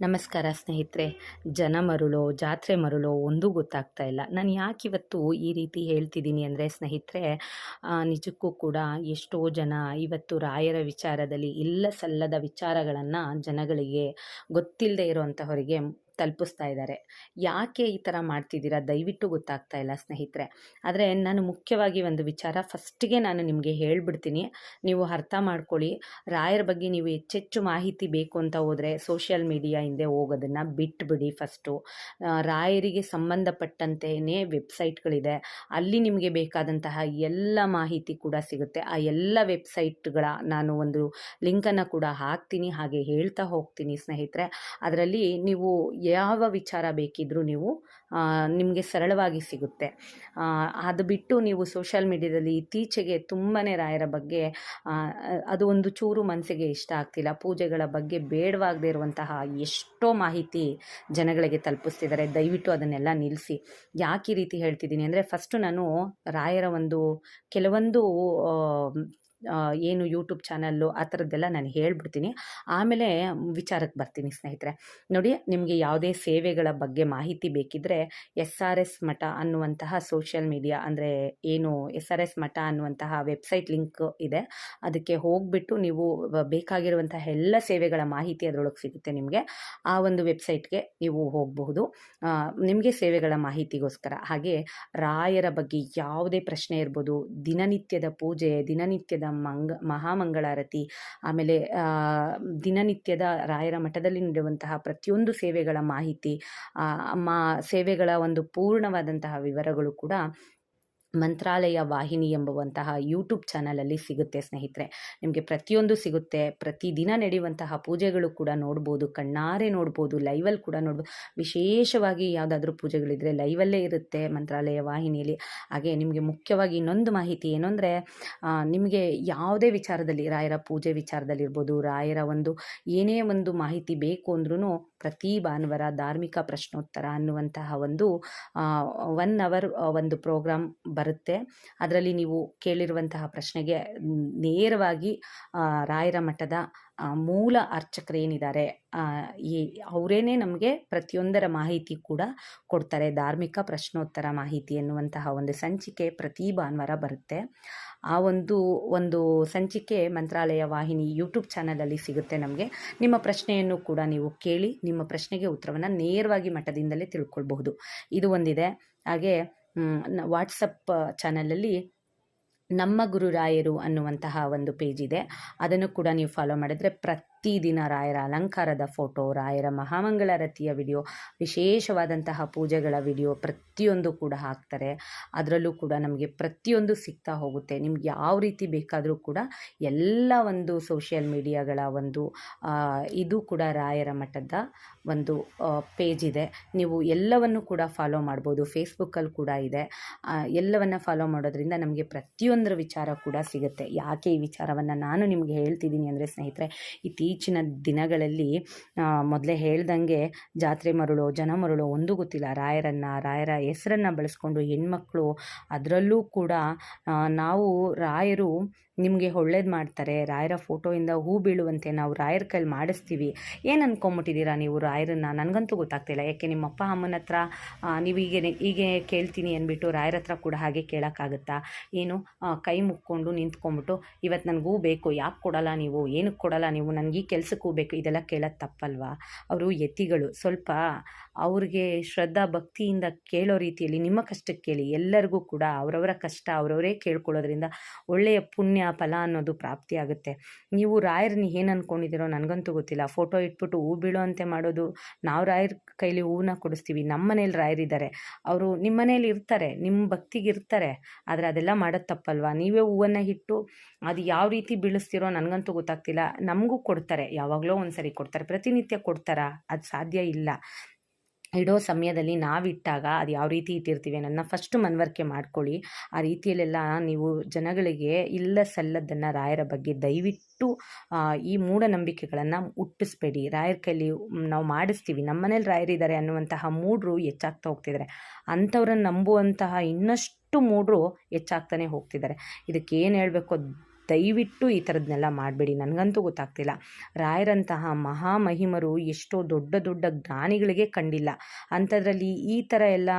ನಮಸ್ಕಾರ ಸ್ನೇಹಿತರೆ. ಜನ ಮರುಳೋ, ಜಾತ್ರೆ ಮರುಳೋ ಒಂದೂ ಗೊತ್ತಾಗ್ತಾ ಇಲ್ಲ. ನಾನು ಯಾಕೆ ಇವತ್ತು ಈ ರೀತಿ ಹೇಳ್ತಿದ್ದೀನಿ ಅಂದರೆ ಸ್ನೇಹಿತರೆ ನಿಜಕ್ಕೂ ಕೂಡ ಎಷ್ಟೋ ಜನ ಇವತ್ತು ರಾಯರ ವಿಚಾರದಲ್ಲಿ ಇಲ್ಲ ಸಲ್ಲದ ವಿಚಾರಗಳನ್ನು ಜನಗಳಿಗೆ ಗೊತ್ತಿಲ್ಲದೆ ಇರುವಂಥವರಿಗೆ ತಲುಪಿಸ್ತಾ ಇದ್ದಾರೆ. ಯಾಕೆ ಈ ಥರ ಮಾಡ್ತಿದ್ದೀರಾ? ದಯವಿಟ್ಟು ಗೊತ್ತಾಗ್ತಾ ಇಲ್ಲ ಸ್ನೇಹಿತರೆ. ಆದರೆ ನಾನು ಮುಖ್ಯವಾಗಿ ಒಂದು ವಿಚಾರ ಫಸ್ಟಿಗೆ ನಾನು ನಿಮಗೆ ಹೇಳಿಬಿಡ್ತೀನಿ. ನೀವು ಅರ್ಥ ಮಾಡ್ಕೊಳ್ಳಿ. ರಾಯರ ಬಗ್ಗೆ ನೀವು ಹೆಚ್ಚೆಚ್ಚು ಮಾಹಿತಿ ಬೇಕು ಅಂತ ಹೋದರೆ ಸೋಷಿಯಲ್ ಮೀಡಿಯಾ ಹಿಂದೆ ಹೋಗೋದನ್ನು ಬಿಟ್ಟುಬಿಡಿ ಫಸ್ಟು. ರಾಯರಿಗೆ ಸಂಬಂಧಪಟ್ಟಂತೆಯೇ ವೆಬ್ಸೈಟ್ಗಳಿದೆ. ಅಲ್ಲಿ ನಿಮಗೆ ಬೇಕಾದಂತಹ ಎಲ್ಲ ಮಾಹಿತಿ ಕೂಡ ಸಿಗುತ್ತೆ. ಆ ಎಲ್ಲ ವೆಬ್ಸೈಟ್ಗಳ ನಾನು ಒಂದು ಲಿಂಕನ್ನು ಕೂಡ ಹಾಕ್ತೀನಿ. ಹಾಗೆ ಹೇಳ್ತಾ ಹೋಗ್ತೀನಿ ಸ್ನೇಹಿತರೆ. ಅದರಲ್ಲಿ ನೀವು ಯಾವ ವಿಚಾರ ಬೇಕಿದ್ದರೂ ನೀವು ನಿಮಗೆ ಸರಳವಾಗಿ ಸಿಗುತ್ತೆ. ಅದು ಬಿಟ್ಟು ನೀವು ಸೋಷಿಯಲ್ ಮೀಡ್ಯಾದಲ್ಲಿ ಇತ್ತೀಚೆಗೆ ತುಂಬಾ ರಾಯರ ಬಗ್ಗೆ ಅದು ಒಂದು ಚೂರು ಮನಸ್ಸಿಗೆ ಇಷ್ಟ ಆಗ್ತಿಲ್ಲ. ಪೂಜೆಗಳ ಬಗ್ಗೆ ಬೇಡವಾಗದೇ ಇರುವಂತಹ ಎಷ್ಟೋ ಮಾಹಿತಿ ಜನಗಳಿಗೆ ತಲುಪಿಸ್ತಿದ್ದಾರೆ. ದಯವಿಟ್ಟು ಅದನ್ನೆಲ್ಲ ನಿಲ್ಲಿಸಿ. ಯಾಕೆ ರೀತಿ ಹೇಳ್ತಿದ್ದೀನಿ ಅಂದರೆ ಫಸ್ಟು ನಾನು ರಾಯರ ಒಂದು ಕೆಲವೊಂದು ಏನು ಯೂಟ್ಯೂಬ್ ಚಾನಲ್ಲು ಆ ಥರದ್ದೆಲ್ಲ ನಾನು ಹೇಳ್ಬಿಡ್ತೀನಿ. ಆಮೇಲೆ ವಿಚಾರಕ್ಕೆ ಬರ್ತೀನಿ ಸ್ನೇಹಿತರೆ. ನೋಡಿ, ನಿಮಗೆ ಯಾವುದೇ ಸೇವೆಗಳ ಬಗ್ಗೆ ಮಾಹಿತಿ ಬೇಕಿದ್ದರೆ ಎಸ್ ಆರ್ ಎಸ್ ಮಠ ಅನ್ನುವಂತಹ ಸೋಷಿಯಲ್ ಮೀಡಿಯಾ ಅಂದರೆ ಏನು ಎಸ್ ಆರ್ ಎಸ್ ಮಠ ಅನ್ನುವಂತಹ ವೆಬ್ಸೈಟ್ ಲಿಂಕ್ ಇದೆ. ಅದಕ್ಕೆ ಹೋಗ್ಬಿಟ್ಟು ನೀವು ಬೇಕಾಗಿರುವಂತಹ ಎಲ್ಲ ಸೇವೆಗಳ ಮಾಹಿತಿ ಅದರೊಳಗೆ ಸಿಗುತ್ತೆ ನಿಮಗೆ. ಆ ಒಂದು ವೆಬ್ಸೈಟ್ಗೆ ನೀವು ಹೋಗಬಹುದು. ನಿಮಗೆ ಸೇವೆಗಳ ಮಾಹಿತಿಗೋಸ್ಕರ. ಹಾಗೆ ರಾಯರ ಬಗ್ಗೆ ಯಾವುದೇ ಪ್ರಶ್ನೆ ಇರ್ಬೋದು, ದಿನನಿತ್ಯದ ಪೂಜೆ, ದಿನನಿತ್ಯದ ಮಂಗ, ಮಹಾಮಂಗಳಾರತಿ, ಆಮೇಲೆ ದಿನನಿತ್ಯದ ರಾಯರ ಮಠದಲ್ಲಿ ನೀಡುವಂತಹ ಪ್ರತಿಯೊಂದು ಸೇವೆಗಳ ಮಾಹಿತಿ ಮಾ, ಸೇವೆಗಳ ಒಂದು ಪೂರ್ಣವಾದಂತಹ ವಿವರಗಳು ಕೂಡ ಮಂತ್ರಾಲಯ ವಾಹಿನಿ ಎಂಬುವಂತಹ ಯೂಟ್ಯೂಬ್ ಚಾನಲಲ್ಲಿ ಸಿಗುತ್ತೆ ಸ್ನೇಹಿತರೆ. ನಿಮಗೆ ಪ್ರತಿಯೊಂದು ಸಿಗುತ್ತೆ. ಪ್ರತಿದಿನ ನಡೆಯುವಂತಹ ಪೂಜೆಗಳು ಕೂಡ ನೋಡ್ಬೋದು. ಕಣ್ಣಾರೆ ನೋಡ್ಬೋದು. ಲೈವಲ್ಲಿ ಕೂಡ ನೋಡ್ಬೋದು ವಿಶೇಷವಾಗಿ ಯಾವುದಾದ್ರೂ ಪೂಜೆಗಳಿದ್ದರೆ ಲೈವಲ್ಲೇ ಇರುತ್ತೆ ಮಂತ್ರಾಲಯ ವಾಹಿನಿಯಲ್ಲಿ. ಹಾಗೆ ನಿಮಗೆ ಮುಖ್ಯವಾಗಿ ಇನ್ನೊಂದು ಮಾಹಿತಿ ಏನು ಅಂದರೆ ನಿಮಗೆ ಯಾವುದೇ ವಿಚಾರದಲ್ಲಿ, ರಾಯರ ಪೂಜೆ ವಿಚಾರದಲ್ಲಿರ್ಬೋದು ರಾಯರ ಒಂದು ಏನೇ ಒಂದು ಮಾಹಿತಿ ಬೇಕು ಅಂದ್ರೂ ಪ್ರತಿ ಭಾನುವಾರ ಧಾರ್ಮಿಕ ಪ್ರಶ್ನೋತ್ತರ ಅನ್ನುವಂತಹ ಒಂದು ಒನ್ ಅವರ್ ಒಂದು ಪ್ರೋಗ್ರಾಮ್ ಬರುತ್ತೆ. ಅದರಲ್ಲಿ ನೀವು ಕೇಳಿರುವಂತಹ ಪ್ರಶ್ನೆಗೆ ನೇರವಾಗಿ ರಾಯರ ಮಠದ ಮೂಲ ಅರ್ಚಕರೇನಿದ್ದಾರೆ ಈ, ಅವರೇನೆ ನಮಗೆ ಪ್ರತಿಯೊಂದರ ಮಾಹಿತಿ ಕೂಡ ಕೊಡ್ತಾರೆ. ಧಾರ್ಮಿಕ ಪ್ರಶ್ನೋತ್ತರ ಮಾಹಿತಿ ಎನ್ನುವಂತಹ ಒಂದು ಸಂಚಿಕೆ ಪ್ರತಿ ಭಾನುವಾರ ಬರುತ್ತೆ. ಆ ಒಂದು ಒಂದು ಸಂಚಿಕೆ ಮಂತ್ರಾಲಯ ವಾಹಿನಿ ಯೂಟ್ಯೂಬ್ ಚಾನಲಲ್ಲಿ ಸಿಗುತ್ತೆ ನಮಗೆ. ನಿಮ್ಮ ಪ್ರಶ್ನೆಯನ್ನು ಕೂಡ ನೀವು ಕೇಳಿ, ನಿಮ್ಮ ಪ್ರಶ್ನೆಗೆ ಉತ್ತರವನ್ನು ನೇರವಾಗಿ ಮಠದಿಂದಲೇ ತಿಳ್ಕೊಳ್ಬಹುದು. ಇದು ಒಂದಿದೆ. ಹಾಗೆ ವಾಟ್ಸಪ್ ಚಾನಲಲ್ಲಿ ನಮ್ಮ ಗುರುರಾಯರು ಅನ್ನುವಂತಹ ಒಂದು ಪೇಜ್ ಇದೆ. ಅದನ್ನು ಕೂಡ ನೀವು ಫಾಲೋ ಮಾಡಿದ್ರೆ ಪ್ರತಿದಿನ ರಾಯರ ಅಲಂಕಾರದ ಫೋಟೋ, ರಾಯರ ಮಹಾಮಂಗಳಾರತಿಯ ವಿಡಿಯೋ, ವಿಶೇಷವಾದಂತಹ ಪೂಜೆಗಳ ವಿಡಿಯೋ ಪ್ರತಿಯೊಂದು ಕೂಡ ಹಾಕ್ತಾರೆ. ಅದರಲ್ಲೂ ಕೂಡ ನಮಗೆ ಪ್ರತಿಯೊಂದು ಸಿಗ್ತಾ ಹೋಗುತ್ತೆ. ನಿಮ್ಗೆ ಯಾವ ರೀತಿ ಬೇಕಾದರೂ ಕೂಡ ಎಲ್ಲ ಒಂದು ಸೋಷಿಯಲ್ ಮೀಡಿಯಾಗಳ ಒಂದು ಇದು ಕೂಡ ರಾಯರ ಮಠದ ಒಂದು ಪೇಜ್ ಇದೆ. ನೀವು ಎಲ್ಲವನ್ನು ಕೂಡ ಫಾಲೋ ಮಾಡ್ಬೋದು. ಫೇಸ್ಬುಕ್ಕಲ್ಲಿ ಕೂಡ ಇದೆ. ಎಲ್ಲವನ್ನ ಫಾಲೋ ಮಾಡೋದ್ರಿಂದ ನಮಗೆ ಪ್ರತಿಯೊಂದರ ವಿಚಾರ ಕೂಡ ಸಿಗುತ್ತೆ. ಯಾಕೆ ಈ ವಿಚಾರವನ್ನು ನಾನು ನಿಮಗೆ ಹೇಳ್ತಿದ್ದೀನಿ ಅಂದರೆ ಸ್ನೇಹಿತರೆ ಇತ್ತೀಚಿನ ದಿನಗಳಲ್ಲಿ ಮೊದಲೇ ಹೇಳ್ದಂಗೆ ಜಾತ್ರೆ ಮರುಳು, ಜನ ಮರುಳು ಒಂದು ಗೊತ್ತಿಲ್ಲ. ರಾಯರನ್ನು, ರಾಯರ ಹೆಸರನ್ನ ಬಳಸ್ಕೊಂಡು ಹೆಣ್ಮಕ್ಳು ಅದರಲ್ಲೂ ಕೂಡ ನಾವು ರಾಯರು ನಿಮಗೆ ಒಳ್ಳೇದು ಮಾಡ್ತಾರೆ ರಾಯರ ಫೋಟೋಯಿಂದ ಹೂ ಬೀಳುವಂತೆ ನಾವು ರಾಯರ ಕೈಲಿ ಮಾಡಿಸ್ತೀವಿ. ಏನು ಅಂದ್ಕೊಂಬಿಟ್ಟಿದ್ದೀರಾ ನೀವು ರಾಯರನ್ನ? ನನಗಂತೂ ಗೊತ್ತಾಗ್ತಿಲ್ಲ. ಯಾಕೆ ನಿಮ್ಮ ಅಪ್ಪ ಅಮ್ಮನ ಹತ್ರ ಆ, ನೀವು ಹೀಗೆ ಹೀಗೆ ಕೇಳ್ತೀನಿ ಅಂದ್ಬಿಟ್ಟು ರಾಯರ ಹತ್ರ ಕೂಡ ಹಾಗೆ ಕೇಳೋಕ್ಕಾಗುತ್ತಾ? ಏನು ಕೈ ಮುಕ್ಕೊಂಡು ನಿಂತ್ಕೊಂಡ್ಬಿಟ್ಟು ಇವತ್ತು ನನಗೂ ಬೇಕು ಯಾಕೆ ಕೊಡಲ್ಲ ನೀವು? ಏನಕ್ಕೆ ಕೊಡಲ್ಲ ನೀವು? ನನಗೆ ಈ ಕೆಲಸಕ್ಕೂ ಬೇಕು. ಇದೆಲ್ಲ ಕೇಳೋದು ತಪ್ಪಲ್ವಾ? ಅವರು ಯತಿಗಳು ಸ್ವಲ್ಪ ಅವ್ರಿಗೆ ಶ್ರದ್ಧಾ ಭಕ್ತಿಯಿಂದ ಕೇಳೋ ರೀತಿಯಲ್ಲಿ ನಿಮ್ಮ ಕಷ್ಟಕ್ಕೆ ಕೇಳಿ. ಎಲ್ಲರಿಗೂ ಕೂಡ ಅವರವರ ಕಷ್ಟ ಅವರವರೇ ಕೇಳ್ಕೊಳ್ಳೋದ್ರಿಂದ ಒಳ್ಳೆಯ ಪುಣ್ಯ ಫಲ ಅನ್ನೋದು ಪ್ರಾಪ್ತಿ ಆಗುತ್ತೆ. ನೀವು ರಾಯರ್ನ ಏನು ಅಂದ್ಕೊಂಡಿದ್ದೀರೋ ನನಗಂತೂ ಗೊತ್ತಿಲ್ಲ. ಫೋಟೋ ಇಟ್ಬಿಟ್ಟು ಹೂ ಬೀಳುವಂತೆ ಮಾಡೋದು ನಾವು ರಾಯರ ಕೈಲಿ ಹೂವನ್ನ ಕೊಡಿಸ್ತೀವಿ. ನಮ್ಮ ಮನೇಲಿ ರಾಯರಿದ್ದಾರೆ ಅವರು ನಿಮ್ಮ ಮನೇಲಿ ಇರ್ತಾರೆ. ನಿಮ್ಮ ಭಕ್ತಿಗೆ ಇರ್ತಾರೆ. ಆದರೆ ಅದೆಲ್ಲ ಮಾಡೋದು ತಪ್ಪಲ್ವಾ? ನೀವೇ ಹೂವನ್ನು ಇಟ್ಟು ಅದು ಯಾವ ರೀತಿ ಬೀಳಿಸ್ತೀರೋ ನನಗಂತೂ ಗೊತ್ತಾಗ್ತಿಲ್ಲ. ನಮಗೂ ಕೊಡ್ತಾರೆ. ಯಾವಾಗಲೋ ಒಂದು ಸರಿ ಕೊಡ್ತಾರೆ. ಪ್ರತಿನಿತ್ಯ ಕೊಡ್ತಾರಾ? ಅದು ಸಾಧ್ಯ ಇಲ್ಲ. ಇಡೋ ಸಮಯದಲ್ಲಿ ನಾವಿಟ್ಟಾಗ ಅದು ಯಾವ ರೀತಿ ಇಟ್ಟಿರ್ತೀವಿ ಅನ್ನೋದನ್ನ ಫಸ್ಟು ಮನವರಿಕೆ ಮಾಡ್ಕೊಳ್ಳಿ. ಆ ರೀತಿಯಲ್ಲೆಲ್ಲ ನೀವು ಜನಗಳಿಗೆ ಇಲ್ಲ ಸಲ್ಲದ್ದನ್ನು ರಾಯರ ಬಗ್ಗೆ ದಯವಿಟ್ಟು ಈ ಮೂಢನಂಬಿಕೆಗಳನ್ನು ಹುಟ್ಟಿಸ್ಬೇಡಿ. ರಾಯರ ಕೈಲಿ ನಾವು ಮಾಡಿಸ್ತೀವಿ ನಮ್ಮ ಮನೇಲಿ ರಾಯರಿದ್ದಾರೆ ಅನ್ನುವಂತಹ ಮೂಢರು ಹೆಚ್ಚಾಗ್ತಾ ಹೋಗ್ತಿದ್ದಾರೆ ಅಂಥವ್ರನ್ನ ನಂಬುವಂತಹ ಇನ್ನಷ್ಟು ಮೂಢರು ಹೆಚ್ಚಾಗ್ತಾನೆ ಹೋಗ್ತಿದ್ದಾರೆ ಇದಕ್ಕೆ ಏನು ಹೇಳಬೇಕು ದಯವಿಟ್ಟು ಈ ಥರದ್ನೆಲ್ಲ ಮಾಡಬೇಡಿ. ನನಗಂತೂ ಗೊತ್ತಾಗ್ತಿಲ್ಲ. ರಾಯರಂತಹ ಮಹಾಮಹಿಮರು ಎಷ್ಟೋ ದೊಡ್ಡ ದೊಡ್ಡ ಜ್ಞಾನಿಗಳಿಗೆ ಕಂಡಿಲ್ಲ. ಅಂಥದ್ರಲ್ಲಿ ಈ ಥರ ಎಲ್ಲ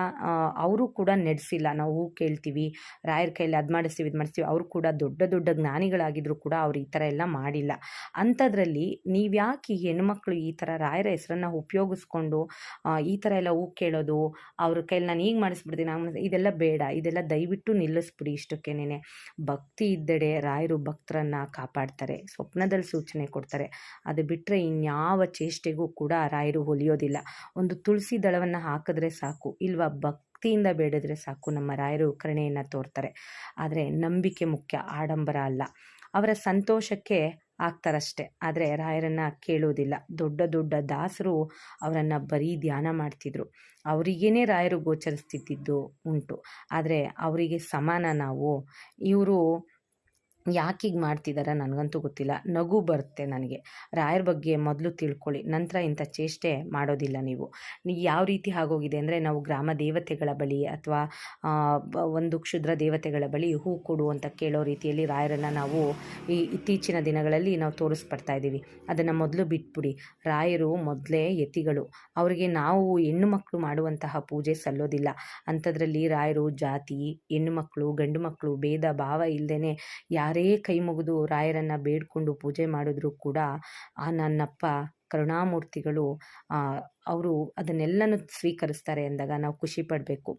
ಅವರು ಕೂಡ ನಡೆಸಿಲ್ಲ. ನಾವು ಕೇಳ್ತೀವಿ, ರಾಯರ ಕೈಯಲ್ಲಿ ಅದು ಮಾಡಿಸ್ತೀವಿ, ಇದು ಮಾಡಿಸ್ತೀವಿ, ಅವರು ಕೂಡ ದೊಡ್ಡ ದೊಡ್ಡ ಜ್ಞಾನಿಗಳಾಗಿದ್ದರೂ ಕೂಡ ಅವ್ರು ಈ ಥರ ಎಲ್ಲ ಮಾಡಿಲ್ಲ. ಅಂಥದ್ರಲ್ಲಿ ನೀವು ಯಾಕೆ ಈ ಹೆಣ್ಮಕ್ಳು ಈ ಥರ ರಾಯರ ಹೆಸರನ್ನು ಉಪಯೋಗಿಸ್ಕೊಂಡು ಈ ಥರ ಎಲ್ಲ ಹೂ ಕೇಳೋದು, ಅವ್ರ ಕೈಲಿ ನಾನು ಈಗ ಮಾಡಿಸ್ಬಿಡ್ತೀನಿ ಇದೆಲ್ಲ ಬೇಡ. ಇದೆಲ್ಲ ದಯವಿಟ್ಟು ನಿಲ್ಲಿಸ್ಬಿಡಿ ಇಷ್ಟಕ್ಕೇನೆ ಭಕ್ತಿ ಇದ್ದಡೆ ರಾಯರು ಭಕ್ತರನ್ನ ಕಾಪಾಡ್ತಾರೆ, ಸ್ವಪ್ನದಲ್ಲಿ ಸೂಚನೆ ಕೊಡ್ತಾರೆ. ಅದು ಬಿಟ್ಟರೆ ಇನ್ಯಾವ ಚೇಷ್ಟೆಗೂ ಕೂಡ ರಾಯರು ಹೊಲಿಯೋದಿಲ್ಲ. ಒಂದು ತುಳಸಿ ದಳವನ್ನು ಹಾಕಿದ್ರೆ ಸಾಕು, ಇಲ್ವಾ ಭಕ್ತಿಯಿಂದ ಬೇಡಿದ್ರೆ ಸಾಕು ನಮ್ಮ ರಾಯರು ಕರುಣೆಯನ್ನು ತೋರ್ತಾರೆ. ಆದರೆ ನಂಬಿಕೆ ಮುಖ್ಯ, ಆಡಂಬರ ಅಲ್ಲ. ಅವರ ಸಂತೋಷಕ್ಕೆ ಆಗ್ತಾರಷ್ಟೆ, ಆದರೆ ರಾಯರನ್ನು ಕೇಳೋದಿಲ್ಲ. ದೊಡ್ಡ ದೊಡ್ಡ ದಾಸರು ಅವರನ್ನು ಬರೀ ಧ್ಯಾನ ಮಾಡ್ತಿದ್ರು. ಅವರಿಗೇನೆ ರಾಯರು ಗೋಚರಿಸ್ತಿದ್ದಿದ್ದು ಉಂಟು. ಆದರೆ ಅವರಿಗೆ ಸಮಾನ ನಾವು. ಇವರು ಯಾಕೆ ಹೀಗೆ ಮಾಡ್ತಿದಾರ ನನಗಂತೂ ಗೊತ್ತಿಲ್ಲ. ನಗು ಬರುತ್ತೆ ನನಗೆ. ರಾಯರ ಬಗ್ಗೆ ಮೊದಲು ತಿಳ್ಕೊಳ್ಳಿ. ನಂತರ ಇಂಥ ಚೇಷ್ಟೆ ಮಾಡೋದಿಲ್ಲ ನೀವು. ಯಾವ ರೀತಿ ಆಗೋಗಿದೆ ಅಂದರೆ ನಾವು ಗ್ರಾಮ ದೇವತೆಗಳ ಬಳಿ ಅಥವಾ ಒಂದು ಕ್ಷುದ್ರ ದೇವತೆಗಳ ಬಳಿ ಹೂ ಕೊಡು ಅಂತ ಕೇಳೋ ರೀತಿಯಲ್ಲಿ ರಾಯರನ್ನು ನಾವು ಈ ಇತ್ತೀಚಿನ ದಿನಗಳಲ್ಲಿ ನಾವು ತೋರಿಸ್ಪಡ್ತಾ ಇದ್ದೀವಿ. ಅದನ್ನು ಮೊದಲು ಬಿಟ್ಬಿಡಿ. ರಾಯರು ಮೊದಲೇ ಯತಿಗಳು. ಅವರಿಗೆ ನಾವು ಹೆಣ್ಣು ಮಕ್ಕಳು ಮಾಡುವಂತಹ ಪೂಜೆ ಸಲ್ಲೋದಿಲ್ಲ. ಅಂಥದ್ರಲ್ಲಿ ರಾಯರು ಜಾತಿ, ಹೆಣ್ಣು ಮಕ್ಕಳು ಗಂಡು ಮಕ್ಕಳು ಭೇದ, ಭಾವ ಇಲ್ಲದೇ ಯಾರೇ ಕೈ ಮುಗಿದು ರಾಯರನ್ನು ಬೇಡ್ಕೊಂಡು ಪೂಜೆ ಮಾಡಿದ್ರು ಕೂಡ ಆ ನನ್ನಪ್ಪ ಕರುಣಾಮೂರ್ತಿಗಳು ಅವರು ಅದನ್ನೆಲ್ಲನೂ ಸ್ವೀಕರಿಸ್ತಾರೆ ಅಂದಾಗ ನಾವು ಖುಷಿ ಪಡಬೇಕು.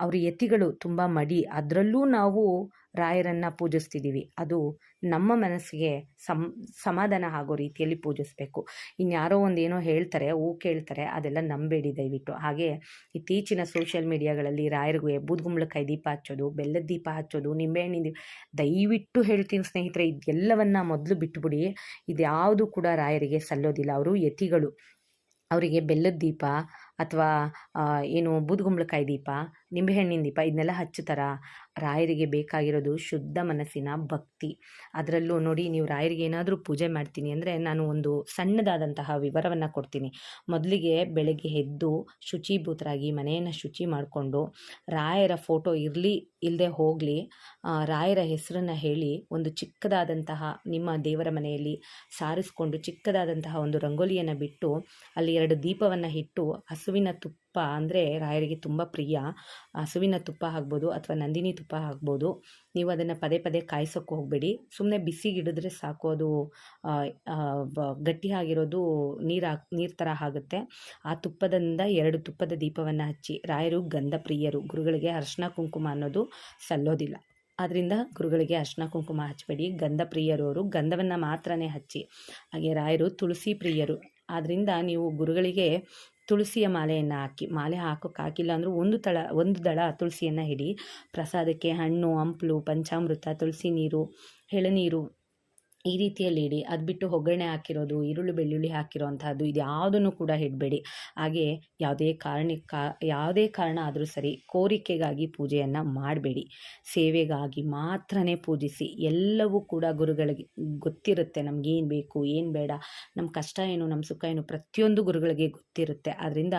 ಅವ್ರ ಯತಿಗಳು ತುಂಬ ಮಡಿ. ಅದರಲ್ಲೂ ನಾವು ರಾಯರನ್ನು ಪೂಜಿಸ್ತಿದ್ದೀವಿ ಅದು ನಮ್ಮ ಮನಸ್ಸಿಗೆ ಸಮ್, ಸಮಾಧಾನ ಆಗೋ ರೀತಿಯಲ್ಲಿ ಪೂಜಿಸ್ಬೇಕು. ಇನ್ಯಾರೋ ಒಂದು ಏನೋ ಹೇಳ್ತಾರೆ ಹೂ ಕೇಳ್ತಾರೆ, ಅದೆಲ್ಲ ನಂಬೇಡಿ ದಯವಿಟ್ಟು. ಹಾಗೆ ಇತ್ತೀಚಿನ ಸೋಷಿಯಲ್ ಮೀಡಿಯಾಗಳಲ್ಲಿ ರಾಯರಿಗೆ ಬೂದ್ಗುಂಬಳಕಾಯಿ ದೀಪ ಹಚ್ಚೋದು, ಬೆಲ್ಲದ ದೀಪ ಹಚ್ಚೋದು, ನಿಂಬೆಹಣ್ಣಿನ ದೀಪ, ದಯವಿಟ್ಟು ಹೇಳ್ತೀನಿ ಸ್ನೇಹಿತರೆ, ಇದೆಲ್ಲವನ್ನು ಮೊದಲು ಬಿಟ್ಟುಬಿಡಿ ಇದ್ಯಾವುದು ಕೂಡ ರಾಯರಿಗೆ ಸಲ್ಲೋದಿಲ್ಲ. ಅವರು ಯತಿಗಳು. ಅವರಿಗೆ ಬೆಲ್ಲದ ದೀಪ ಅಥವಾ ಏನು ಬೂದ್ಗುಂಬಳಕಾಯಿ ದೀಪ ನಿಂಬೆಹಣ್ಣಿನ ದೀಪ ಇದನ್ನೆಲ್ಲ ಹಚ್ಚುತ್ತಾರ? ರಾಯರಿಗೆ ಬೇಕಾಗಿರೋದು ಶುದ್ಧ ಮನಸ್ಸಿನ ಭಕ್ತಿ. ಅದರಲ್ಲೂ ನೋಡಿ ನೀವು ರಾಯರಿಗೆ ಏನಾದರೂ ಪೂಜೆ ಮಾಡ್ತೀನಿ ಅಂದರೆ ನಾನು ಒಂದು ಸಣ್ಣದಾದಂತಹ ವಿವರವನ್ನು ಕೊಡ್ತೀನಿ. ಮೊದಲಿಗೆ ಬೆಳಗ್ಗೆ ಎದ್ದು ಶುಚಿಭೂತರಾಗಿ ಮನೆಯನ್ನು ಶುಚಿ ಮಾಡಿಕೊಂಡು ರಾಯರ ಫೋಟೋ ಇರಲಿ ಇಲ್ಲದೆ ಹೋಗಲಿ ರಾಯರ ಹೆಸರನ್ನು ಹೇಳಿ ಒಂದು ಚಿಕ್ಕದಾದಂತಹ ನಿಮ್ಮ ದೇವರ ಮನೆಯಲ್ಲಿ ಸಾರಿಸ್ಕೊಂಡು ಚಿಕ್ಕದಾದಂತಹ ಒಂದು ರಂಗೋಲಿಯನ್ನು ಬಿಟ್ಟು ಅಲ್ಲಿ ಎರಡು ದೀಪವನ್ನು ಇಟ್ಟು ಹಸುವಿನ ತುಪ್ಪ ಅಂದರೆ ರಾಯರಿಗೆ ತುಂಬ ಪ್ರಿಯ. ಹಸುವಿನ ತುಪ್ಪ ಆಗ್ಬೋದು ಅಥವಾ ನಂದಿನಿ ತುಪ್ಪ ಆಗ್ಬೋದು ನೀವು ಅದನ್ನು ಪದೇ ಪದೇ ಕಾಯಿಸೋಕ್ಕೆ ಹೋಗಬೇಡಿ. ಸುಮ್ಮನೆ ಬಿಸಿಗಿಡಿದ್ರೆ ಸಾಕು. ಅದು ಗಟ್ಟಿಯಾಗಿರೋದು ನೀರು ಹಾಕ್, ನೀರು ಥರ ಆಗುತ್ತೆ. ಆ ತುಪ್ಪದಿಂದ ಎರಡು ತುಪ್ಪದ ದೀಪವನ್ನು ಹಚ್ಚಿ ರಾಯರು ಗಂಧ ಪ್ರಿಯರು. ಗುರುಗಳಿಗೆ ಅರ್ಶಿನ ಕುಂಕುಮ ಅನ್ನೋದು ಸಲ್ಲೋದಿಲ್ಲ. ಆದ್ದರಿಂದ ಗುರುಗಳಿಗೆ ಅರ್ಶಿನ ಕುಂಕುಮ ಹಚ್ಚಬೇಡಿ ಗಂಧ ಪ್ರಿಯರು ಅವರು ಗಂಧವನ್ನು ಮಾತ್ರನೇ ಹಚ್ಚಿ. ಹಾಗೆ ರಾಯರು ತುಳಸಿ ಪ್ರಿಯರು. ಆದ್ದರಿಂದ ನೀವು ಗುರುಗಳಿಗೆ ತುಳಸಿಯ ಮಾಲೆಯನ್ನು ಹಾಕಿ, ಮಾಲೆ ಹಾಕೋಕೆ ಹಾಕಿಲ್ಲ ಅಂದರೂ ಒಂದು ತಳ, ಒಂದು ದಳ ತುಳಸಿಯನ್ನು ಹಿಡಿ ಪ್ರಸಾದಕ್ಕೆ ಹಣ್ಣು, ಹಂಪ್ಲು, ಪಂಚಾಮೃತ, ತುಳಸಿ ನೀರು, ಎಳನೀರು ಈ ರೀತಿಯಲ್ಲಿ ಇಡಿ. ಅದು ಬಿಟ್ಟು ಒಗ್ಗರಣೆ ಹಾಕಿರೋದು, ಈರುಳ್ಳಿ, ಬೆಳ್ಳುಳ್ಳಿ ಹಾಕಿರೋ ಅಂಥದ್ದು ಇದು ಯಾವುದನ್ನು ಕೂಡ ಇಡಬೇಡಿ. ಹಾಗೆ ಯಾವುದೇ ಕಾರಣಕ್ಕೆ, ಯಾವುದೇ ಕಾರಣ ಆದರೂ ಸರಿ ಕೋರಿಕೆಗಾಗಿ ಪೂಜೆಯನ್ನು ಮಾಡಬೇಡಿ. ಸೇವೆಗಾಗಿ ಮಾತ್ರನೇ ಪೂಜಿಸಿ. ಎಲ್ಲವೂ ಕೂಡ ಗುರುಗಳಿಗೆ ಗೊತ್ತಿರುತ್ತೆ ನಮಗೇನು ಬೇಕು, ಏನು ಬೇಡ. ನಮ್ಮ ಕಷ್ಟ ಏನು ನಮ್ಮ ಸುಖ ಏನು ಪ್ರತಿಯೊಂದು ಗುರುಗಳಿಗೆ ಗೊತ್ತಿರುತ್ತೆ. ಆದ್ದರಿಂದ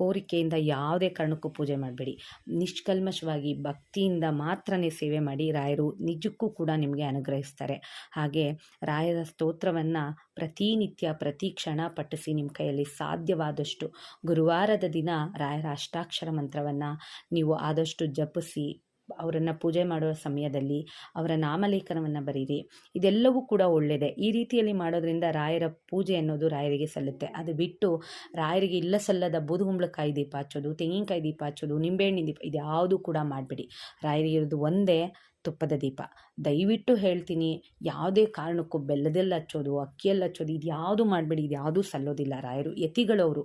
ಕೋರಿಕೆಯಿಂದ ಯಾವುದೇ ಕಾರಣಕ್ಕೂ ಪೂಜೆ ಮಾಡಬೇಡಿ. ನಿಷ್ಕಲ್ಮಶವಾಗಿ ಭಕ್ತಿಯಿಂದ ಮಾತ್ರನೇ ಸೇವೆ ಮಾಡಿ ರಾಯರು ನಿಜಕ್ಕೂ ಕೂಡ ನಿಮಗೆ ಅನುಗ್ರಹಿಸ್ತಾರೆ. ಹಾಗೆ ರಾಯರ ಸ್ತೋತ್ರವನ್ನು ಪ್ರತಿನಿತ್ಯ, ಪ್ರತಿ ಕ್ಷಣ ಪಠಿಸಿ ನಿಮ್ಮ ಕೈಯಲ್ಲಿ ಸಾಧ್ಯವಾದಷ್ಟು. ಗುರುವಾರದ ದಿನ ರಾಯರ ಅಷ್ಟಾಕ್ಷರ ಮಂತ್ರವನ್ನು ನೀವು ಆದಷ್ಟು ಜಪಿಸಿ, ಅವರನ್ನು ಪೂಜೆ ಮಾಡುವ ಸಮಯದಲ್ಲಿ ಅವರ ನಾಮಲೇಖನವನ್ನು ಬರೀರಿ. ಇದೆಲ್ಲವೂ ಕೂಡ ಒಳ್ಳೆಯದೆ ಈ ರೀತಿಯಲ್ಲಿ ಮಾಡೋದ್ರಿಂದ ರಾಯರ ಪೂಜೆ ಅನ್ನೋದು ರಾಯರಿಗೆ ಸಲ್ಲುತ್ತೆ. ಅದು ಬಿಟ್ಟು ರಾಯರಿಗೆ ಇಲ್ಲ ಸಲ್ಲದ ಬೂದುಗುಂಬಳಕಾಯಿ ದೀಪ ಹಚ್ಚೋದು, ತೆಂಗಿನಕಾಯಿ ದೀಪ ಹಚ್ಚೋದು ನಿಂಬೆಹಣ್ಣಿನ ದೀಪ, ಇದ್ಯಾವುದು ಕೂಡ ಮಾಡಬೇಡಿ. ರಾಯರಿಗೆ ಇರೋದು ಒಂದೇ ತುಪ್ಪದ ದೀಪ. ದಯವಿಟ್ಟು ಹೇಳ್ತೀನಿ, ಯಾವುದೇ ಕಾರಣಕ್ಕೂ ಬೆಲ್ಲದಲ್ಲಿ ಹಚ್ಚೋದು, ಅಕ್ಕಿಯಲ್ಲಿ ಹಚ್ಚೋದು, ಇದು ಯಾವುದು ಮಾಡಬೇಡಿ, ಇದು ಯಾವುದೂ ಸಲ್ಲೋದಿಲ್ಲ ರಾಯರು, ಯತಿಗಳವರು.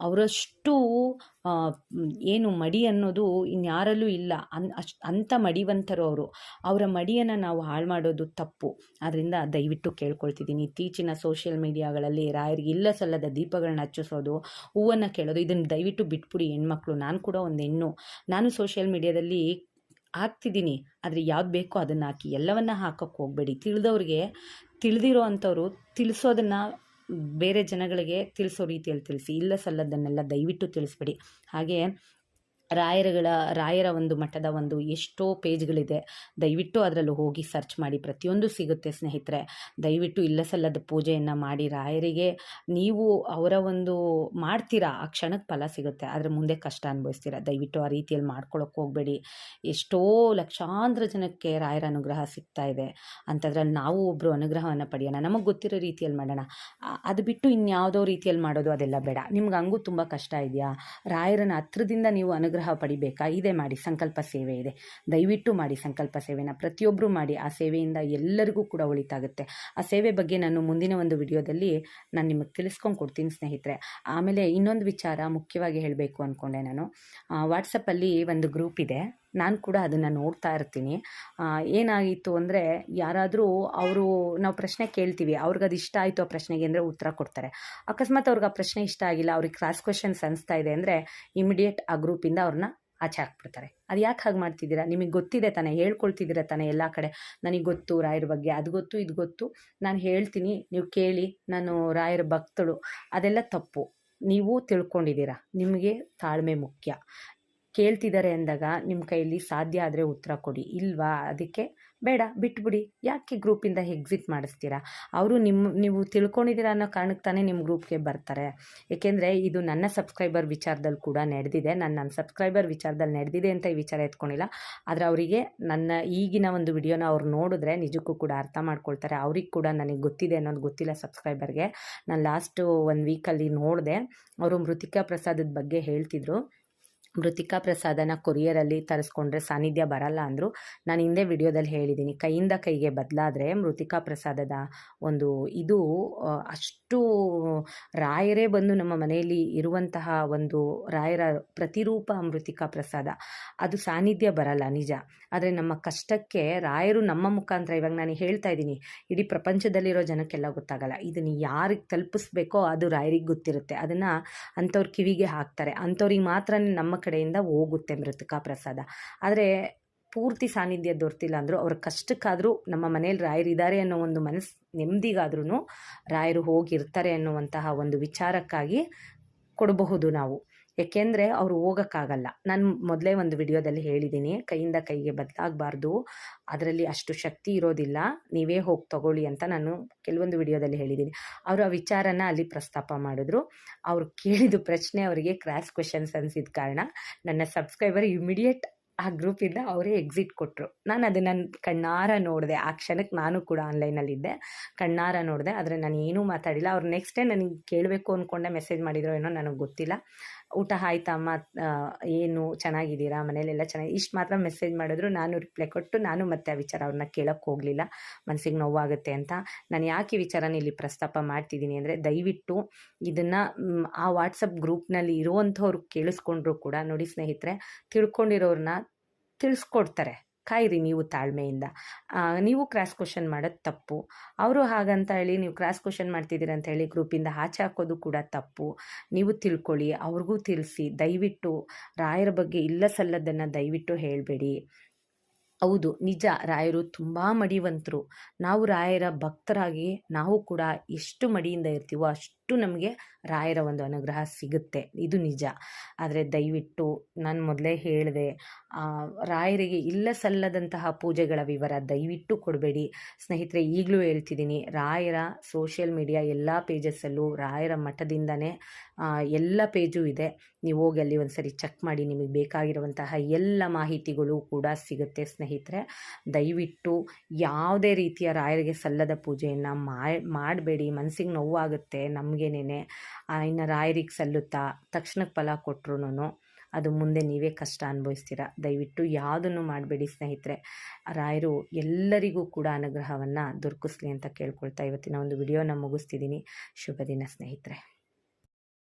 ಅವರಷ್ಟು ಏನು ಮಡಿ ಅನ್ನೋದು ಇನ್ಯಾರಲ್ಲೂ ಇಲ್ಲ. ಅನ್ ಅಷ್ಟು ಅಂಥ ಮಡಿವಂತರು ಅವರು. ಅವರ ಮಡಿಯನ್ನು ನಾವು ಹಾಳು ಮಾಡೋದು ತಪ್ಪು. ಆದ್ದರಿಂದ ದಯವಿಟ್ಟು ಕೇಳ್ಕೊಳ್ತಿದ್ದೀನಿ. ಇತ್ತೀಚಿನ ಸೋಷಿಯಲ್ ಮೀಡಿಯಾಗಳಲ್ಲಿ ರಾಯರಿಗೆ ಇಲ್ಲ ಸಲ್ಲದ ದೀಪಗಳನ್ನ ಹಚ್ಚಿಸೋದು, ಹೂವನ್ನು ಕೇಳೋದು, ಇದನ್ನು ದಯವಿಟ್ಟು ಬಿಟ್ಬಿಡಿ ಹೆಣ್ಮಕ್ಳು. ನಾನು ಕೂಡ ಒಂದು ಹೆಣ್ಣು. ನಾನು ಸೋಷಿಯಲ್ ಮೀಡಿಯಾದಲ್ಲಿ ಹಾಕ್ತಿದ್ದೀನಿ. ಆದರೆ ಯಾವ್ದು ಬೇಕೋ ಅದನ್ನು ಹಾಕಿ, ಎಲ್ಲವನ್ನು ಹಾಕೋಕ್ಕೆ ಹೋಗಬೇಡಿ. ತಿಳಿದವ್ರಿಗೆ ತಿಳಿದಿರೋ ಅಂಥವ್ರು ತಿಳಿಸೋದನ್ನು ಬೇರೆ ಜನಗಳಿಗೆ ತಿಳಿಸೋ ರೀತಿಯಲ್ಲಿ ತಿಳಿಸಿ. ಇಲ್ಲ ಸಲ್ಲದನ್ನೆಲ್ಲ ದಯವಿಟ್ಟು ತಿಳಿಸ್ಬೇಡಿ. ಹಾಗೆ ರಾಯರಗಳ, ರಾಯರ ಒಂದು ಮಠದ ಒಂದು ಎಷ್ಟೋ ಪೇಜ್ಗಳಿದೆ. ದಯವಿಟ್ಟು ಅದರಲ್ಲೂ ಹೋಗಿ ಸರ್ಚ್ ಮಾಡಿ. ಪ್ರತಿಯೊಂದು ಸಿಗುತ್ತೆ ಸ್ನೇಹಿತರೆ. ದಯವಿಟ್ಟು ಇಲ್ಲ ಸಲ್ಲದ ಪೂಜೆಯನ್ನು ಮಾಡಿ. ರಾಯರಿಗೆ ನೀವು ಅವರ ಒಂದು ಮಾಡ್ತೀರಾ? ಆ ಕ್ಷಣಕ್ಕೆ ಫಲ ಸಿಗುತ್ತೆ. ಆದರೆ ಮುಂದೆ ಕಷ್ಟ ಅನುಭವಿಸ್ತೀರಾ? ದಯವಿಟ್ಟು ಆ ರೀತಿಯಲ್ಲಿ ಮಾಡ್ಕೊಳಕ್ಕೆ ಹೋಗಬೇಡಿ. ಎಷ್ಟೋ ಲಕ್ಷಾಂತರ ಜನಕ್ಕೆ ರಾಯರ ಅನುಗ್ರಹ ಸಿಗ್ತಾ ಇದೆ. ಅಂಥದ್ರಲ್ಲಿ ನಾವು ಒಬ್ಬರು ಅನುಗ್ರಹವನ್ನು ಪಡೆಯೋಣ. ನಮಗೆ ಗೊತ್ತಿರೋ ರೀತಿಯಲ್ಲಿ ಮಾಡೋಣ. ಅದು ಬಿಟ್ಟು ಇನ್ಯಾವುದೋ ರೀತಿಯಲ್ಲಿ ಮಾಡೋದು ಅದೆಲ್ಲ ಬೇಡ. ನಿಮ್ಗೆ ಹಂಗೂ ತುಂಬ ಕಷ್ಟ ಇದೆಯಾ? ರಾಯರನ್ನು ಹತ್ರದಿಂದ ನೀವು ಅನುಗ್ರಹ ಪಡಿಬೇಕಾ? ಇದೆ ಮಾಡಿ ಸಂಕಲ್ಪ ಸೇವೆ ಇದೆ. ದಯವಿಟ್ಟು ಮಾಡಿ ಸಂಕಲ್ಪ ಸೇವೆನ ಪ್ರತಿಯೊಬ್ಬರು ಮಾಡಿ. ಆ ಸೇವೆಯಿಂದ ಎಲ್ಲರಿಗೂ ಕೂಡ ಒಳಿತಾಗುತ್ತೆ. ಆ ಸೇವೆ ಬಗ್ಗೆ ನಾನು ಮುಂದಿನ ಒಂದು ವಿಡಿಯೋದಲ್ಲಿ ನಾನು ನಿಮಗೆ ತಿಳಿಸ್ಕೊಂಡು ಕೊಡ್ತೀನಿ ಸ್ನೇಹಿತರೆ. ಆಮೇಲೆ ಇನ್ನೊಂದು ವಿಚಾರ ಮುಖ್ಯವಾಗಿ ಹೇಳಬೇಕು ಅಂದ್ಕೊಂಡೆ ನಾನು. ವಾಟ್ಸಪ್ಪಲ್ಲಿ ಒಂದು ಗ್ರೂಪ್ ಇದೆ. ನಾನು ಕೂಡ ಅದನ್ನು ನೋಡ್ತಾ ಇರ್ತೀನಿ. ಏನಾಗಿತ್ತು ಅಂದರೆ ಯಾರಾದರೂ ಅವರು ನಾವು ಪ್ರಶ್ನೆ ಕೇಳ್ತೀವಿ, ಅವ್ರಿಗೆ ಅದು ಇಷ್ಟ ಆಯಿತು ಆ ಪ್ರಶ್ನೆಗೆ ಅಂದರೆ ಉತ್ತರ ಕೊಡ್ತಾರೆ. ಅಕಸ್ಮಾತ್ ಅವ್ರಿಗೆ ಆ ಪ್ರಶ್ನೆ ಇಷ್ಟ ಆಗಿಲ್ಲ, ಅವ್ರಿಗೆ ಕ್ರಾಸ್ ಕ್ವೆಶನ್ಸ್ ಅನಿಸ್ತಾ ಇದೆ ಅಂದರೆ ಇಮಿಡಿಯೇಟ್ ಆ ಗ್ರೂಪಿಂದ ಅವ್ರನ್ನ ಆಚೆ ಹಾಕ್ಬಿಡ್ತಾರೆ. ಅದು ಯಾಕೆ ಹಾಗೆ ಮಾಡ್ತಿದ್ದೀರಾ? ನಿಮಗೆ ಗೊತ್ತಿದೆ ತಾನೇ, ಹೇಳ್ಕೊಳ್ತಿದ್ದೀರಾ ತಾನೇ ಎಲ್ಲ ಕಡೆ? ನನಗೆ ಗೊತ್ತು ರಾಯರ ಬಗ್ಗೆ, ಅದು ಗೊತ್ತು, ಇದು ಗೊತ್ತು. ನಾನು ಹೇಳ್ತೀನಿ, ನೀವು ಕೇಳಿ, ನಾನು ರಾಯರ ಭಕ್ತಳು. ಅದೆಲ್ಲ ತಪ್ಪು. ನೀವು ತಿಳ್ಕೊಂಡಿದ್ದೀರಾ? ನಿಮಗೆ ತಾಳ್ಮೆ ಮುಖ್ಯ. ಕೇಳ್ತಿದ್ದಾರೆ ಅಂದಾಗ ನಿಮ್ಮ ಕೈಯಲ್ಲಿ ಸಾಧ್ಯ ಆದರೆ ಉತ್ತರ ಕೊಡಿ, ಇಲ್ವಾ? ಅದಕ್ಕೆ ಬೇಡ, ಬಿಟ್ಬಿಡಿ. ಯಾಕೆ ಗ್ರೂಪಿಂದ ಎಕ್ಸಿಟ್ ಮಾಡಿಸ್ತೀರಾ? ಅವರು ನಿಮ್ಮ ನೀವು ತಿಳ್ಕೊಂಡಿದ್ದೀರಾ ಅನ್ನೋ ಕಾರಣಕ್ಕೆ ತಾನೇ ನಿಮ್ಮ ಗ್ರೂಪ್ಗೆ ಬರ್ತಾರೆ. ಏಕೆಂದರೆ ಇದು ನನ್ನ ಸಬ್ಸ್ಕ್ರೈಬರ್ ವಿಚಾರದಲ್ಲಿ ಕೂಡ ನಡೆದಿದೆ. ನಾನು ನನ್ನ ಸಬ್ಸ್ಕ್ರೈಬರ್ ವಿಚಾರದಲ್ಲಿ ನಡೆದಿದೆ ಅಂತ ಈ ವಿಚಾರ ಎತ್ಕೊಂಡಿಲ್ಲ. ಆದರೆ ಅವರಿಗೆ ನನ್ನ ಈಗಿನ ಒಂದು ವಿಡಿಯೋನ ಅವ್ರು ನೋಡಿದ್ರೆ ನಿಜಕ್ಕೂ ಕೂಡ ಅರ್ಥ ಮಾಡ್ಕೊಳ್ತಾರೆ. ಅವ್ರಿಗೆ ಕೂಡ ನನಗೆ ಗೊತ್ತಿದೆ ಅನ್ನೋದು ಗೊತ್ತಿಲ್ಲ ಸಬ್ಸ್ಕ್ರೈಬರ್ಗೆ ನಾನು ಲಾಸ್ಟು ಒಂದು ವೀಕಲ್ಲಿ ನೋಡಿದೆ, ಅವರು ಮೃತಿಕಾ ಪ್ರಸಾದದ ಬಗ್ಗೆ ಹೇಳ್ತಿದ್ರು. ಮೃತಿಕಾ ಪ್ರಸಾದನ ಕೊರಿಯರಲ್ಲಿ ತರಿಸ್ಕೊಂಡ್ರೆ ಸಾನ್ನಿಧ್ಯ ಬರಲ್ಲ ಅಂದರು. ನಾನು ಹಿಂದೆ ವಿಡಿಯೋದಲ್ಲಿ ಹೇಳಿದ್ದೀನಿ ಕೈಯಿಂದ ಕೈಗೆ ಬದಲಾದರೆ ಮೃತಿಕಾ ಪ್ರಸಾದದ ಒಂದು ಇದು ಅಷ್ಟು ರಾಯರೇ ಬಂದು ನಮ್ಮ ಮನೆಯಲ್ಲಿ ಇರುವಂತಹ ಒಂದು ರಾಯರ ಪ್ರತಿರೂಪ ಮೃತಿಕಾ ಪ್ರಸಾದ. ಅದು ಸಾನ್ನಿಧ್ಯ ಬರಲ್ಲ, ನಿಜ. ಆದರೆ ನಮ್ಮ ಕಷ್ಟಕ್ಕೆ ರಾಯರು ನಮ್ಮ ಮುಖಾಂತರ, ಇವಾಗ ನಾನು ಹೇಳ್ತಾ ಇದ್ದೀನಿ, ಇಡೀ ಪ್ರಪಂಚದಲ್ಲಿರೋ ಜನಕ್ಕೆಲ್ಲ ಗೊತ್ತಾಗಲ್ಲ. ಇದನ್ನು ಯಾರಿಗೆ ತಲುಪಿಸ್ಬೇಕೋ ಅದು ರಾಯರಿಗೆ ಗೊತ್ತಿರುತ್ತೆ. ಅದನ್ನು ಅಂಥವ್ರ ಕಿವಿಗೆ ಹಾಕ್ತಾರೆ. ಅಂಥವ್ರಿಗೆ ಮಾತ್ರ ನಮ್ಮ ಕಡೆಯಿಂದ ಹೋಗುತ್ತೆ ಮೃತಕ ಪ್ರಸಾದ. ಆದರೆ ಪೂರ್ತಿ ಸಾನ್ನಿಧ್ಯ ದೊರೆತಿಲ್ಲ ಅಂದರೂ ಅವ್ರ ಕಷ್ಟಕ್ಕಾದರೂ ನಮ್ಮ ಮನೇಲಿ ರಾಯರಿದ್ದಾರೆ ಅನ್ನೋ ಒಂದು ಮನಸ್ಸು ನೆಮ್ಮದಿಗಾದ್ರೂ ರಾಯರು ಹೋಗಿರ್ತಾರೆ ಅನ್ನುವಂತಹ ಒಂದು ವಿಚಾರಕ್ಕಾಗಿ ಕೊಡಬಹುದು ನಾವು. ಏಕೆಂದರೆ ಅವರು ಹೋಗೋಕ್ಕಾಗಲ್ಲ. ನಾನು ಮೊದಲೇ ಒಂದು ವಿಡಿಯೋದಲ್ಲಿ ಹೇಳಿದ್ದೀನಿ ಕೈಯಿಂದ ಕೈಗೆ ಬದಲಾಗಬಾರ್ದು, ಅದರಲ್ಲಿ ಅಷ್ಟು ಶಕ್ತಿ ಇರೋದಿಲ್ಲ, ನೀವೇ ಹೋಗಿ ತಗೊಳ್ಳಿ ಅಂತ ನಾನು ಕೆಲವೊಂದು ವಿಡಿಯೋದಲ್ಲಿ ಹೇಳಿದ್ದೀನಿ ಅವರು ಆ ವಿಚಾರನ ಅಲ್ಲಿ ಪ್ರಸ್ತಾಪ ಮಾಡಿದ್ರು. ಅವ್ರು ಕೇಳಿದ ಪ್ರಶ್ನೆ ಅವರಿಗೆ ಕ್ರಾಸ್ ಕ್ವೆಶನ್ಸ್ ಅನಿಸಿದ ಕಾರಣ ನನ್ನ ಸಬ್ಸ್ಕ್ರೈಬರ್ ಇಮಿಡಿಯೇಟ್ ಆ ಗ್ರೂಪಿಂದ ಅವರೇ ಎಕ್ಸಿಟ್ ಕೊಟ್ಟರು ನಾನು ಅದನ್ನು ಕಣ್ಣಾರ ನೋಡಿದೆ, ಆ ಕ್ಷಣಕ್ಕೆ ನಾನು ಕೂಡ ಆನ್ಲೈನಲ್ಲಿದ್ದೆ, ಕಣ್ಣಾರ ನೋಡಿದೆ, ಆದರೆ ನಾನು ಏನೂ ಮಾತಾಡಿಲ್ಲ. ಅವ್ರು ನೆಕ್ಸ್ಟ್ ಡೇ ನನಗೆ ಕೇಳಬೇಕು ಅಂದ್ಕೊಂಡೆ ಮೆಸೇಜ್ ಮಾಡಿದ್ರು ಏನೋ ನನಗೆ ಗೊತ್ತಿಲ್ಲ. ಊಟ ಆಯ್ತಾ ಏನು ಚೆನ್ನಾಗಿದ್ದೀರಾ? ಮನೇಲೆಲ್ಲ ಚೆನ್ನಾಗಿ, ಇಷ್ಟು ಮಾತ್ರ ಮೆಸೇಜ್ ಮಾಡಿದ್ರು. ನಾನು ರಿಪ್ಲೈ ಕೊಟ್ಟು ನಾನು ಮತ್ತೆ ಆ ವಿಚಾರ ಅವ್ರನ್ನ ಕೇಳೋಕ್ಕೆ ಹೋಗಲಿಲ್ಲ. ಮನಸ್ಸಿಗೆ ನೋವಾಗುತ್ತೆ ಅಂತ. ನಾನು ಯಾಕೆ ಈ ವಿಚಾರನ ಇಲ್ಲಿ ಪ್ರಸ್ತಾಪ ಮಾಡ್ತಿದ್ದೀನಿ ಅಂದರೆ, ದಯವಿಟ್ಟು ಇದನ್ನು ಆ ವಾಟ್ಸಪ್ ಗ್ರೂಪ್ನಲ್ಲಿ ಇರುವಂಥವ್ರು ಕೇಳಿಸ್ಕೊಂಡ್ರು ಕೂಡ, ನೋಡಿ ಸ್ನೇಹಿತರೆ ತಿಳ್ಕೊಂಡಿರೋರನ್ನ ತಿಳಿಸ್ಕೊಡ್ತಾರೆ. ಕಾಯಿರಿ ನೀವು ತಾಳ್ಮೆಯಿಂದ. ನೀವು ಕ್ರಾಸ್ ಕ್ವಶನ್ ಮಾಡೋದು ತಪ್ಪು. ಅವರು ಹಾಗಂತ ಹೇಳಿ ನೀವು ಕ್ರಾಸ್ ಕ್ವಶನ್ ಮಾಡ್ತಿದ್ದೀರ ಅಂತ ಹೇಳಿ ಗ್ರೂಪಿಂದ ಆಚೆ ಹಾಕೋದು ಕೂಡ ತಪ್ಪು. ನೀವು ತಿಳ್ಕೊಳ್ಳಿ, ಅವ್ರಿಗೂ ತಿಳಿಸಿ. ದಯವಿಟ್ಟು ರಾಯರ ಬಗ್ಗೆ ಇಲ್ಲ ಸಲ್ಲದನ್ನು ದಯವಿಟ್ಟು ಹೇಳಬೇಡಿ. ಹೌದು, ನಿಜ. ರಾಯರು ತುಂಬ ಮಡಿವಂತರು. ನಾವು ರಾಯರ ಭಕ್ತರಾಗಿ ನಾವು ಕೂಡ ಎಷ್ಟು ಮಡಿಯಿಂದ ಇರ್ತೀವೋ ಅಷ್ಟು ನಮಗೆ ರಾಯರ ಒಂದು ಅನುಗ್ರಹ ಸಿಗುತ್ತೆ. ಇದು ನಿಜ. ಆದರೆ ದಯವಿಟ್ಟು ನಾನು ಮೊದಲೇ ಹೇಳಿದೆ ರಾಯರಿಗೆ ಇಲ್ಲ ಸಲ್ಲದಂತಹ ಪೂಜೆಗಳ ವಿವರ ದಯವಿಟ್ಟು ಕೊಡಬೇಡಿ. ಸ್ನೇಹಿತರೆ, ಈಗಲೂ ಹೇಳ್ತಿದ್ದೀನಿ, ರಾಯರ ಸೋಷಿಯಲ್ ಮೀಡಿಯಾ ಎಲ್ಲ ಪೇಜಸ್ಸಲ್ಲೂ ರಾಯರ ಮಠದಿಂದನೇ ಎಲ್ಲ ಪೇಜು ಇದೆ. ನೀವು ಹೋಗಿ ಅಲ್ಲಿ ಒಂದು ಸರಿ ಚೆಕ್ ಮಾಡಿ ನಿಮಗೆ ಬೇಕಾಗಿರುವಂತಹ ಎಲ್ಲ ಮಾಹಿತಿಗಳು ಕೂಡ ಸಿಗುತ್ತೆ ಸ್ನೇಹಿತರೆ. ದಯವಿಟ್ಟು ಯಾವುದೇ ರೀತಿಯ ರಾಯರಿಗೆ ಸಲ್ಲದ ಪೂಜೆಯನ್ನು ಮಾಡಬೇಡಿ. ಮನಸ್ಸಿಗೆ ನೋವಾಗುತ್ತೆ ನಮಗೇನೆ ಇನ್ನು ರಾಯರಿಗೆ ಸಲ್ಲುತ್ತಾ ತಕ್ಷಣಕ್ಕೆ ಫಲ ಕೊಟ್ರು ಅದು ಮುಂದೆ ನೀವೇ ಕಷ್ಟ ಅನುಭವಿಸ್ತೀರ? ದಯವಿಟ್ಟು ಯಾವುದನ್ನು ಮಾಡಬೇಡಿ ಸ್ನೇಹಿತರೆ. ರಾಯರು ಎಲ್ಲರಿಗೂ ಕೂಡ ಅನುಗ್ರಹವನ್ನು ದೊರಕಿಸ್ಲಿ ಅಂತ ಕೇಳ್ಕೊಳ್ತಾ ಇವತ್ತಿನ ಒಂದು ವಿಡಿಯೋನ ಮುಗಿಸ್ತಿದ್ದೀನಿ. ಶುಭ ದಿನ ಸ್ನೇಹಿತರೆ.